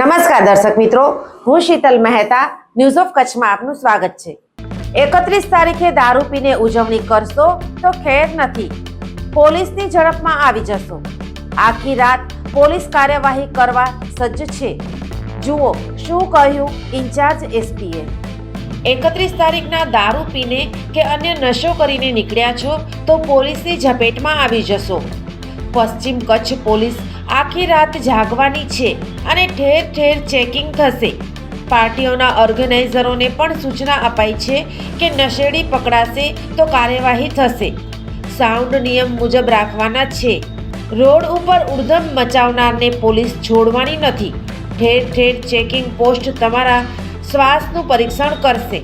નમસ્કાર દર્શક મિત્રો, હું શીતલ મહેતા ન્યૂઝ ઓફ કચ્છમાં આપનું સ્વાગત છે. એકત્રીસ તારીખે દારૂ પીને ઉજવણી કરશો તો ખેર નથી. પોલીસની ઝડપમાં આવી જશો. આખી રાત પોલીસ કાર્યવાહી કરવા સજ્જ છે. જુઓ, શું કહ્યું ઇન્ચાર્જ એસપીએ? એકત્રીસ તારીખના દારૂ પીને કે અન્ય નશો કરીને નીકળ્યા છો તો પોલીસની ઝપેટમાં આવી જશો. પશ્ચિમ કચ્છ પોલીસ આખી રાત જાગવાની છે અને ઠેર ઠેર ચેકિંગ થશે. પાર્ટીઓના ઓર્ગેનાઇઝરોને પણ સૂચના અપાઈ છે કે નશેડી પકડાશે તો કાર્યવાહી થશે. સાઉન્ડ નિયમ મુજબ રાખવાના છે. રોડ ઉપર ઉર્ધમ મચાવનારને પોલીસ છોડવાની નથી. ઠેર ઠેર ચેકિંગ પોસ્ટ તમારા શ્વાસનું પરીક્ષણ કરશે.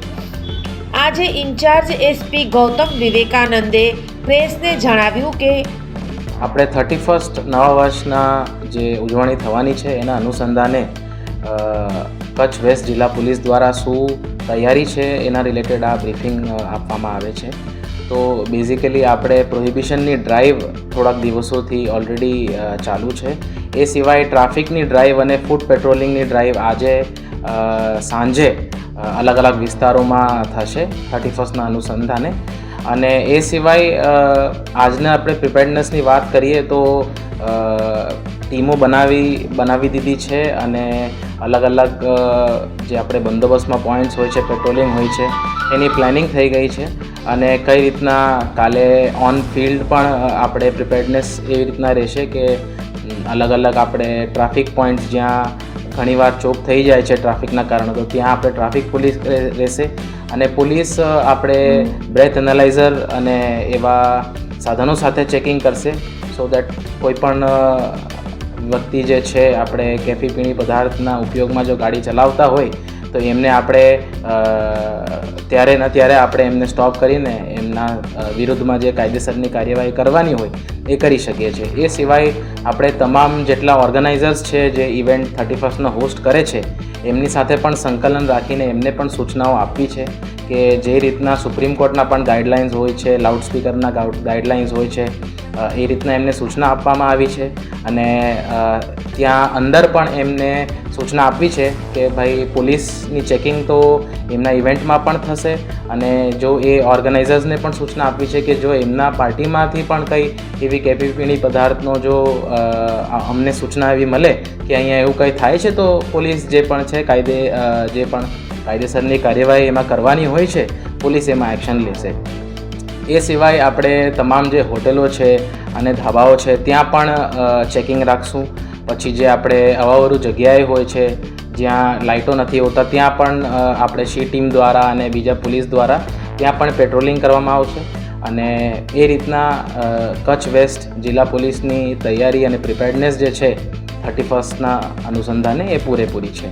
આજે ઇન્ચાર્જ એસપી ગૌતમ વિવેકાનંદે પ્રેસને જણાવ્યું કે આપણે થર્ટી ફર્સ્ટ નવા વર્ષના જે ઉજવણી થવાની છે, એના અનુસંધાને કચ્છ વેસ્ટ જિલ્લા પોલીસ દ્વારા શું તૈયારી છે, એના રિલેટેડ આ બ્રીફિંગ આપવામાં આવે છે. તો બેઝિકલી આપણે પ્રોહિબિશનની ડ્રાઈવ થોડાક દિવસોથી ઓલરેડી ચાલુ છે. એ સિવાય ટ્રાફિકની ડ્રાઈવ અને ફૂડ પેટ્રોલિંગની ડ્રાઈવ આજે સાંજે અલગ અલગ વિસ્તારોમાં થશે થર્ટી ફર્સ્ટના અનુસંધાને. અને એ સિવાય આજના આપણે પ્રિપેરનેસની વાત કરીએ તો ટીમો બનાવી બનાવી દીધી છે અને અલગ અલગ જે આપણે બંદોબસ્તમાં પોઈન્ટ્સ હોય છે, પેટ્રોલિંગ હોય છે, એની પ્લાનિંગ થઈ ગઈ છે. અને કઈ રીતના કાલે ઓન ફિલ્ડ પણ આપણે પ્રિપેરનેસ એવી રીતના રહેશે કે અલગ અલગ આપણે ટ્રાફિક પોઈન્ટ્સ જ્યાં ઘણીવાર ચોક થઈ જાય છે ટ્રાફિકના કારણે, તો ત્યાં આપણે ટ્રાફિક પોલીસ રહેશે. અને પોલીસ આપણે બ્રેથ એનાલાઇઝર અને એવા સાધનો સાથે ચેકિંગ કરશે સો દેટ કોઈ પણ વ્યક્તિ જે છે, આપણે કેફી પીણી પદાર્થના ઉપયોગમાં જો ગાડી ચલાવતા હોય, તો એમને આપણે ત્યારે ને ત્યારે આપણે એમને સ્ટોપ કરીને એમના વિરુદ્ધમાં જે કાયદેસરની કાર્યવાહી કરવાની હોય એ કરી શકીએ છીએ. એ સિવાય આપણે તમામ જેટલા ઓર્ગેનાઇઝર્સ છે, જે ઇવેન્ટ થર્ટી ફર્સ્ટનો હોસ્ટ કરે છે, એમની સાથે પણ સંકલન રાખીને એમને પણ સૂચનાઓ આપવી છે કે જે રીતના સુપ્રીમ કોર્ટના પણ ગાઈડલાઇન્સ હોય છે લાઉડસ્પીકરના ગાઈડલાઇન્સ હોય છે એ રીતના એમને સૂચના આપવામાં આવી છે અને ત્યાં અંદર પણ એમને સૂચના આપવી છે કે ભાઈ પોલીસની ચેકિંગ તો એમના ઇવેન્ટમાં પણ થશે અને જો એ ઓર્ગેનાઇઝર્સને પણ સૂચના આપવી છે કે જો એમના પાર્ટીમાંથી પણ કંઈ એવી કેપીપીણી પદાર્થનો જો અમને સૂચના એવી મળે કે અહીંયા એવું કંઈ થાય છે તો પોલીસ જે પણ છે કાયદે જે પણ કાયદેસરની કાર્યવાહી એમાં કરવાની હોય છે, પોલીસ એમાં એક્શન લેશે. એ સિવાય આપણે તમામ જે હોટેલો છે અને ધાબાઓ છે, ત્યાં પણ ચેકિંગ રાખશું. પછી જે આપણે અવાવરું જગ્યાએ હોય છે, જ્યાં લાઇટો નથી હોતા, ત્યાં પણ આપણે સી ટીમ દ્વારા અને બીજા પોલીસ દ્વારા ત્યાં પણ પેટ્રોલિંગ કરવામાં આવશે. અને એ રીતના કચ્છ વેસ્ટ જિલ્લા પોલીસની તૈયારી અને પ્રિપેર્ડનેસ જે છે, થર્ટી ફર્સ્ટના અનુસંધાને એ પૂરેપૂરી છે.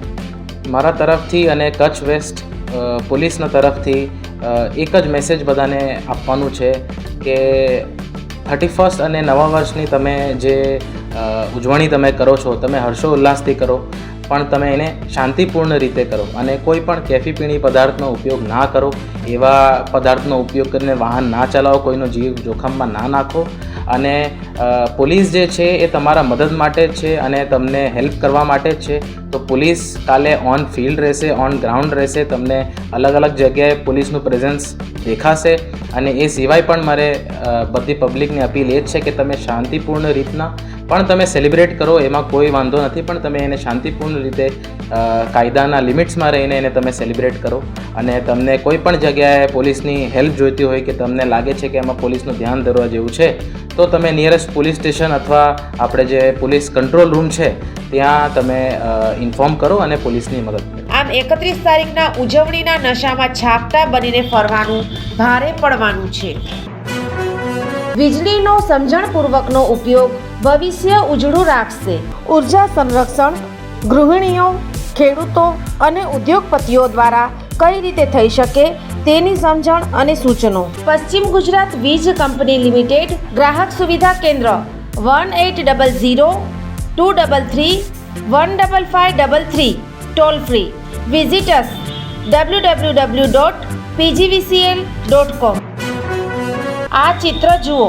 મારા તરફથી અને કચ્છ વેસ્ટ પોલીસના તરફથી એક જ મેસેજ બધાને આપવાનું છે કે થર્ટી ફર્સ્ટ અને નવા વર્ષની તમે જે ઉજવણી તમે કરો છો, તમે હર્ષો ઉલ્લાસથી કરો, પણ તમે એને શાંતિપૂર્ણ રીતે કરો અને કોઈ પણ કેફી પીણી પદાર્થનો ઉપયોગ ના કરો, એવા પદાર્થનો ઉપયોગ કરીને વાહન ના ચલાવો, કોઈનો જીવ જોખમમાં ના નાખો અને પોલીસ જે છે એ તમારા મદદ માટે જ છે અને તમને હેલ્પ કરવા માટે જ છે. તો પોલીસ કાલે ઓન ફિલ્ડ રહેશે, ઓન ગ્રાઉન્ડ રહેશે, તમને અલગ અલગ જગ્યાએ પોલીસનું પ્રેઝન્સ દેખાશે. અને એ સિવાય પણ મારે બધી પબ્લિકને અપીલ એ જ છે કે તમે શાંતિપૂર્ણ રીતના પણ તમે સેલિબ્રેટ કરો, એમાં કોઈ વાંધો નથી, પણ તમે એને શાંતિપૂર્ણ રીતે કાયદાના લિમિટ્સમાં રહીને એને તમે સેલિબ્રેટ કરો. અને તમને કોઈ પણ જગ્યાએ પોલીસની હેલ્પ જોઈતી હોય કે તમને લાગે છે કે એમાં પોલીસનું ધ્યાન ધરવા જેવું છે, તો તમે નિયરેસ્ટ પોલીસ સ્ટેશન અથવા આપણે જે પોલીસ કંટ્રોલ રૂમ છે, ત્યાં તમે ઇન્ફોર્મ કરો અને પોલીસની મદદ આમ એકત્રીસ તારીખના ઉજવણીના નશામાં છાપતા બનીને ફરવાનું ભારે પડવાનું છે. વીજળીનો સમજણપૂર્વકનો ઉપયોગ ભવિષ્ય ઉજળું રાખશે. ઊર્જા સંરક્ષણ, ગૃહિણીઓ, ખેડૂતો અને ઉદ્યોગપતિઓ દ્વારા કઈ રીતે થઈ શકે તેની સમજણ અને સૂચનો. પશ્ચિમ ગુજરાત વીજ કંપની લિમિટેડ ગ્રાહક સુવિધા કેન્દ્ર one eight double zero two double three one double five double three toll free. Visitors W W W dot PGVCL dot com આ ચિત્ર જુઓ.